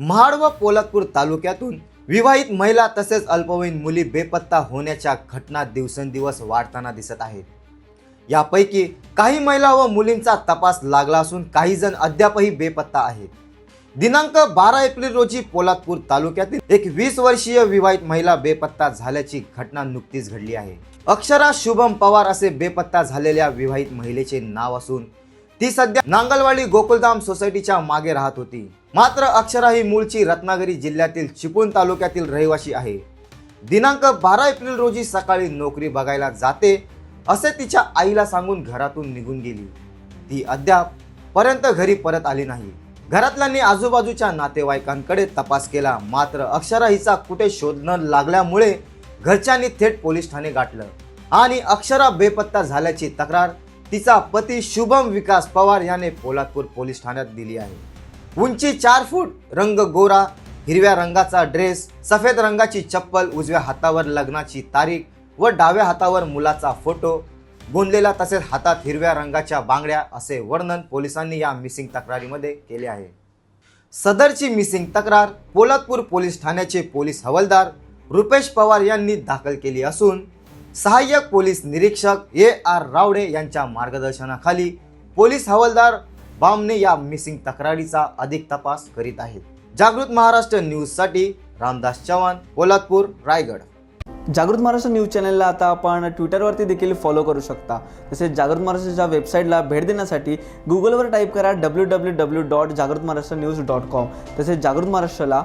महाड व पोलादपूर तालुक्यातून विवाहित महिला तसेच अल्पवयीन मुली बेपत्ता होण्याच्या घटना दिवसेंदिवस वाढताना दिसत आहेत. यापैकी काही महिला व मुलींचा तपास लागला असून काही जण अद्यापही बेपत्ता आहेत. दिनांक बारा एप्रिल रोजी पोलादपूर तालुक्यातील एक वीस वर्षीय विवाहित महिला बेपत्ता झाल्याची घटना नुकतीच घडली आहे. अक्षरा शुभम पवार असे बेपत्ता झालेल्या विवाहित महिलेचे नाव असून ती सध्या नांगलवाडी गोकुलधाम सोसायटीच्या मागे राहत होती. मात्र अक्षरा ही मूळची रत्नागिरी जिल्ह्यातील चिपळूण तालुक्यातील रहिवासी आहे. दिनांक बारा एप्रिल रोजी सकाळी नोकरी बघायला जाते असे तिच्या आईला सांगून घरातून निघून गेली. ती अद्याप पर्यंत घरी परत आली नाही. घरातल्यांनी आजूबाजूच्या नातेवाईकांकडे तपास केला मात्र अक्षरा हिचा कुठे शोध न लागल्यामुळे घरच्यांनी थेट पोलीस ठाणे गाठलं आणि अक्षरा बेपत्ता झाल्याची तक्रार तिचा पती शुभम विकास पवार याने पोलादपूर पोलीस ठाण्यात दिली आहे. उंची चार फूट रंग गोरा हिरव्या रंगाचा ड्रेस सफेद रंगाची चप्पल उजव्या हातावर लग्नाची तारीख व डाव्या हातावर मुलाचा फोटो गोंदलेला तसेच हातात हिरव्या रंगाच्या बांगड्या असे वर्णन पोलिसांनी या मिसिंग तक्रारीमध्ये केले आहे. सदरची मिसिंग तक्रार पोलादपूर पोलीस ठाण्याचे पोलीस हवालदार रुपेश पवार यांनी दाखल केली असून सहाय्यक पोलीस निरीक्षक ए आर रावडे यांच्या मार्गदर्शनाखाली पोलीस हवालदार बामने या मिसिंग तक्रारीचा अधिक तपास करीत आहेत. जागृत महाराष्ट्र न्यूजसाठी रामदास चव्हाण पोलादपूर रायगड. जागृत महाराष्ट्र न्यूज चॅनलला आता आपण ट्विटरवरती देखील फॉलो करू शकता. तसेच जागृत महाराष्ट्राच्या वेबसाईटला भेट देण्यासाठी गुगलवर टाईप करा डब्ल्यू डब्ल्यू डब्ल्यू डॉट जागृत महाराष्ट्र न्यूज डॉट कॉम तसेच जागृत महाराष्ट्राला